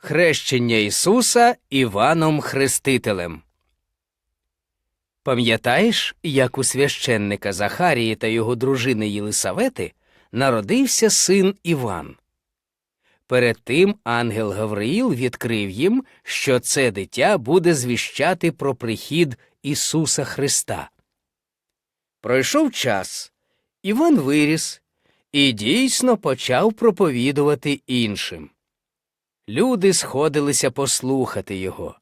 Хрещення Ісуса Іваном Хрестителем. Пам'ятаєш, як у священника Захарії та його дружини Єлисавети народився син Іван? Перед тим ангел Гавриїл відкрив їм, що це дитя буде звіщати про прихід Ісуса Христа. Пройшов час, Іван виріс і дійсно почав проповідувати іншим. Люди сходилися послухати його,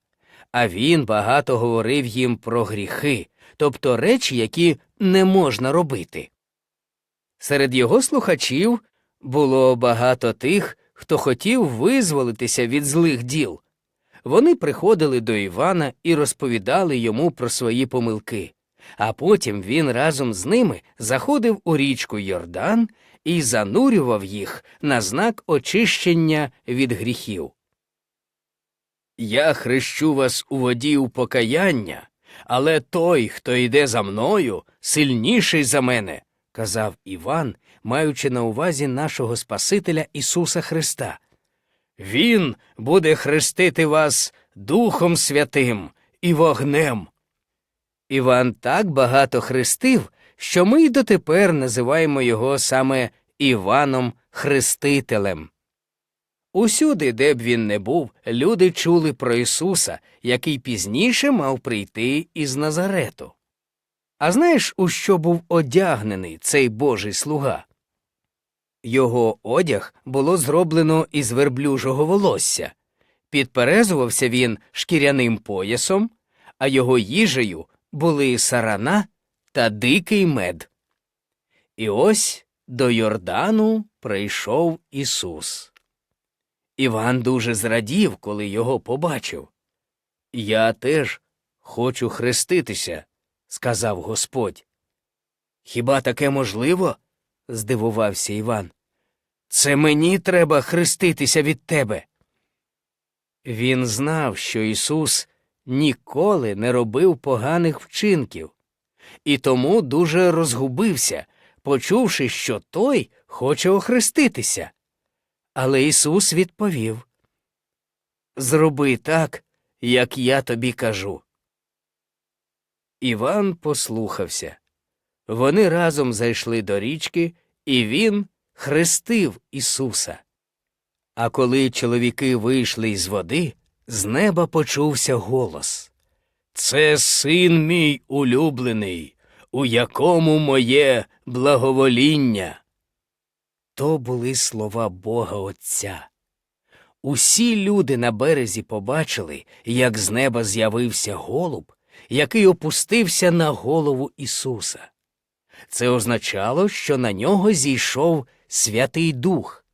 а він багато говорив їм про гріхи, тобто речі, які не можна робити. Серед його слухачів було багато тих, хто хотів визволитися від злих діл. Вони приходили до Івана і розповідали йому про свої помилки, а потім він разом з ними заходив у річку Йордан і занурював їх на знак очищення від гріхів. Я хрещу вас у воді у покаяння, але той, хто йде за мною, сильніший за мене, казав Іван, маючи на увазі нашого Спасителя Ісуса Христа. Він буде хрестити вас Духом Святим і вогнем. Іван так багато хрестив, що ми й дотепер називаємо його саме Іваном Хрестителем. Усюди, де б він не був, люди чули про Ісуса, який пізніше мав прийти із Назарету. А знаєш, у що був одягнений цей Божий слуга? Його одяг було зроблено із верблюжого волосся. Підперезувався він шкіряним поясом, а його їжею були сарана та дикий мед. І ось до Йордану прийшов Ісус. Іван дуже зрадів, коли його побачив. Я теж хочу хреститися, сказав Господь. Хіба таке можливо? здивувався Іван. Це мені треба хреститися від тебе. Він знав, що Ісус ніколи не робив поганих вчинків, і тому дуже розгубився, почувши, що той хоче охреститися. Але Ісус відповів Зроби так, як я тобі кажу. Іван послухався. Вони разом зайшли до річки, і він хрестив Ісуса. А коли чоловіки вийшли із води, з неба почувся голос Це син мій улюблений, у якому моє благовоління. То були слова Бога Отця. Усі люди на березі побачили, як з неба з'явився голуб, який опустився на голову Ісуса. Це означало, що на нього зійшов Святий Дух,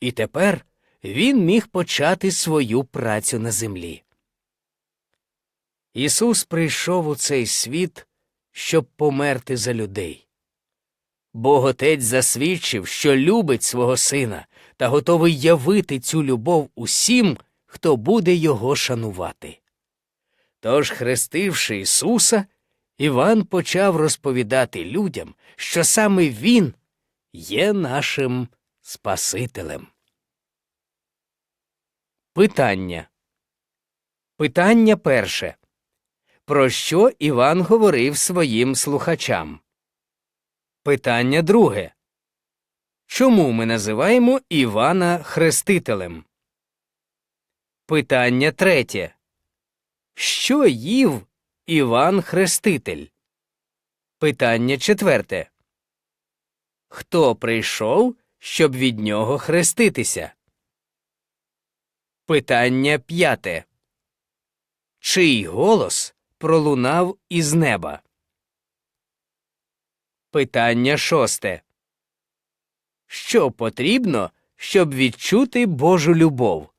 і тепер він міг почати свою працю на землі. Ісус прийшов у цей світ, щоб померти за людей. Бог Отець засвідчив, що любить свого сина та готовий явити цю любов усім, хто буде його шанувати. Тож, хрестивши Ісуса, Іван почав розповідати людям, що саме Він є нашим Спасителем. Питання. Питання перше. Про що Іван говорив своїм слухачам? Питання друге. Чому ми називаємо Івана Хрестителем? Питання третє. Що їв Іван Хреститель? Питання четверте. Хто прийшов, щоб від нього хреститися? Питання п'яте. Чий голос пролунав із неба? Питання шосте. Що потрібно, щоб відчути Божу любов?